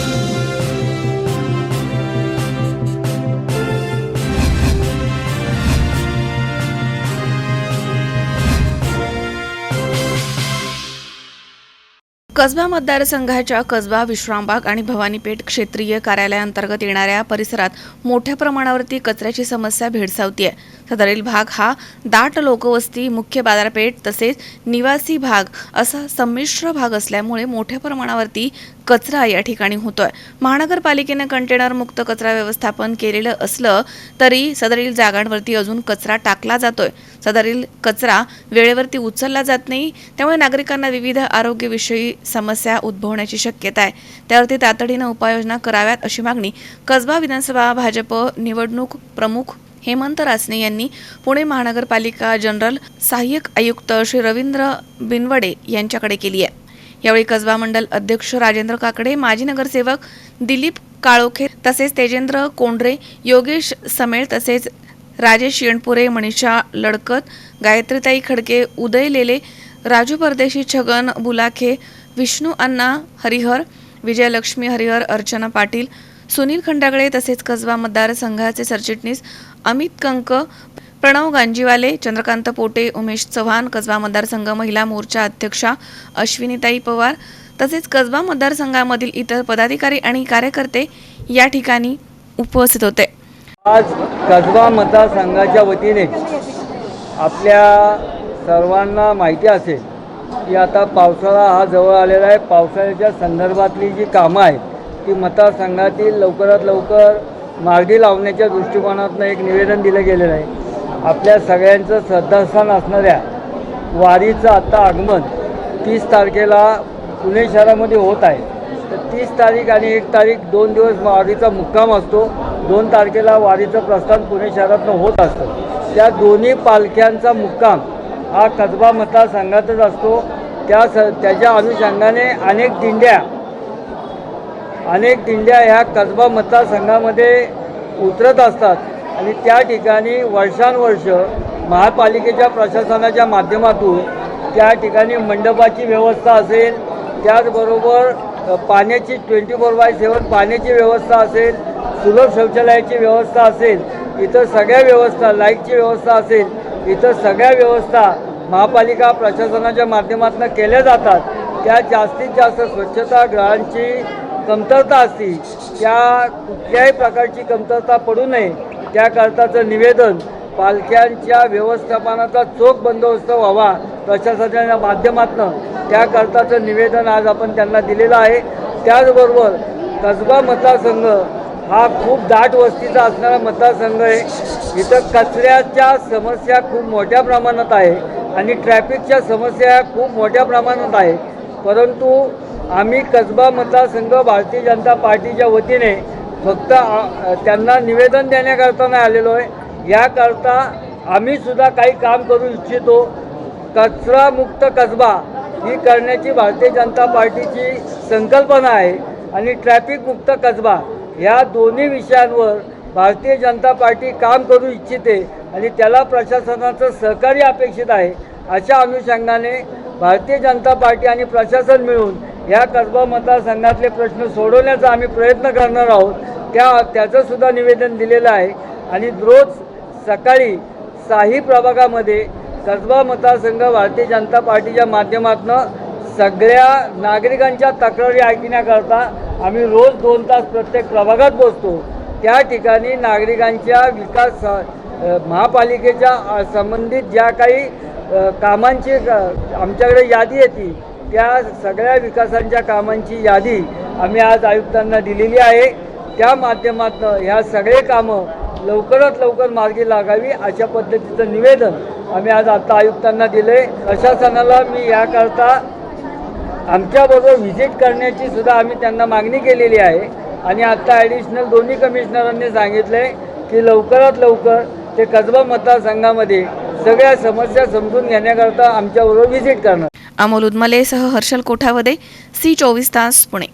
Thank you. Kasba मतदारसंघाच्या कसबा विश्रामबाग आणि भवानीपेठ क्षेत्रीय कार्यालयाअंतर्गत येणाऱ्या परिसरात मोठ्या प्रमाणावरती कचऱ्याची समस्या भेडसावतीये. सदरील भाग हा दाट लोकवस्ती मुख्य बाजारपेठ तसेच निवासी भाग असा संमिश्र भाग असल्यामुळे मोठ्या प्रमाणावरती कचरा या ठिकाणी होतोय. महानगरपालिकेने कंटेनर मुक्त कचरा व्यवस्थापन केलेलं असलं तरी सदरील जागांवरती अजून कचरा टाकला जातोय. सदरील कचरा वेळेवरती उचलला जात नाही. त्यामुळे नागरिकांना विविध आरोग्यविषयी समस्या उद्भवण्याची शक्यता आहे. त्यावरती तातडीनं उपाययोजना कराव्यात अशी मागणी कसबा विधानसभा भाजप निवडणूक प्रमुख हेमंत रासने यांनी पुणे महानगरपालिका जनरल सहाय्यक आयुक्त श्री रवींद्र बिनवडे यांच्याकडे केली आहे. यावेळी कसबा मंडल अध्यक्ष राजेंद्र काकडे माजी नगरसेवक दिलीप काळोखे तसेच तेजेंद्र कोंडरे योगेश समेळ तसेच राजेश येणपुरे मनीषा लडकत गायत्रीताई खडके उदय लेले राजू परदेशी छगन बुलाखे विष्णू अण्णा हरिहर विजयलक्ष्मी हरिहर अर्चना पाटील सुनील खंडागळे तसेच कसबा मतदारसंघाचे सरचिटणीस अमित कंक प्रणव गांजीवाले चंद्रकांत पोटे उमेश चव्हाण कसबा मतदारसंघ महिला मोर्चा अध्यक्षा अश्विनीताई पवार तसेच कसबा मतदारसंघामधील इतर पदाधिकारी आणि कार्यकर्ते या ठिकाणी उपस्थित होते. आज कसबा मतदारसंघाच्या वतीने आपल्या सर्वांना माहिती असेल की आता पावसाळा हा जवळ आलेला आहे. पावसाळ्याच्या संदर्भातली जी कामं आहेत ती मतदारसंघातील लवकरात लवकर मार्गी लावण्याच्या दृष्टिकोनातून एक निवेदन दिलं गेलेलं आहे. आपल्या सगळ्यांचं श्रद्धास्थान असणाऱ्या वारीचं आत्ता आगमन तीस तारखेला पुणे शहरामध्ये होत आहे. तर तीस तारीख आणि एक तारीख दोन दिवस वारीचा मुक्काम असतो. दोन तारखेला वारीचं प्रस्थान पुणे शहरातनं होत असतं. त्या दोन्ही पालख्यांचा मुक्काम हा कसबा मतदारसंघातच असतो. त्या स त्याच्या अनुषंगाने अनेक दिंड्या अनेक दिंड्या ह्या कसबा मतदारसंघामध्ये उतरत असतात. आणि त्या ठिकाणी वर्षानुवर्ष महापालिकेच्या प्रशासनाच्या माध्यमातून त्या ठिकाणी मंडपाची व्यवस्था असेल. त्याचबरोबर पाण्याची ट्वेंटी फोर बाय सेवन पाण्याची व्यवस्था असेल. सुलभ शौचालयाची व्यवस्था असेल. इतर सगळ्या व्यवस्था लाईटची व्यवस्था असेल. इथं सगळ्या व्यवस्था महापालिका प्रशासनाच्या माध्यमातून केल्या जातात. त्या जास्तीत जास्त स्वच्छता ग्रहांची कमतरता असती त्या कुठल्याही प्रकारची कमतरता पडू नये. त्याकरताचं निवेदन पालख्यांच्या व्यवस्थापनाचा चोख बंदोबस्त व्हावा प्रशासनाच्या माध्यमातून. त्याकरताचं निवेदन आज आपण त्यांना दिलेलं आहे. त्याचबरोबर कसबा मतदारसंघ हा खूप दाट वस्तीचा असणारा मतदारसंघ आहे. इथं कचऱ्याच्या समस्या खूप मोठ्या प्रमाणात आहे आणि ट्रॅफिकच्या समस्या खूप मोठ्या प्रमाणात आहे. परंतु आम्ही कसबा मतदारसंघ भारतीय जनता पार्टीच्या वतीने फक्त त्यांना निवेदन देण्याकरता नाही आलेलो आहे. याकरता आम्हीसुद्धा काही काम करू इच्छितो. कचरामुक्त कसबा ही करण्याची भारतीय जनता पार्टीची संकल्पना आहे आणि ट्रॅफिकमुक्त कसबा या दोन्ही विषयांवर भारतीय जनता पार्टी काम करू इच्छिते आणि त्याला प्रशासनाचं सहकार्य अपेक्षित आहे अशा अनुषंगाने भारतीय जनता पार्टी आणि प्रशासन मिळून या कसबा मतदारसंघातले प्रश्न सोडवण्याचा आम्ही प्रयत्न करणार आहोत. त्या त्याचंसुद्धा निवेदन दिलेलं आहे. आणि रोज सकाळी साही प्रभागामध्ये कसबा मतदारसंघ भारतीय जनता पार्टीच्या माध्यमातून सगळ्या नागरिकांच्या तक्रारी ऐकण्याकरता आम्ही रोज दोन तास प्रत्येक प्रभागात बसतो. त्या ठिकाणी नागरिकांच्या विकास महापालिकेच्या संबंधित ज्या काही कामांची आमच्याकडे यादी येते त्या सगळ्या विकासांच्या कामांची यादी आम्ही आज आयुक्तांना दिलेली आहे. त्या माध्यमातून ह्या सगळे कामं लवकरात लवकर मार्गी लागावी अशा पद्धतीचं निवेदन आम्ही आज आता आयुक्तांना दिले प्रशासनाला मी याकरता आमच्याबरोबर व्हिजिट करण्याची सुद्धा आम्ही त्यांना मागणी केलेली आहे. आणि आत्ता ॲडिशनल दोन्ही कमिशनरांनी सांगितलं आहे की लवकरात लवकर ते कसबा मतदारसंघामध्ये सगळ्या समस्या समजून घेण्याकरता आमच्याबरोबर व्हिजिट करणार. अमोल उदमलेसह हर्षल कोठावदे सी चोवीस तास पुणे.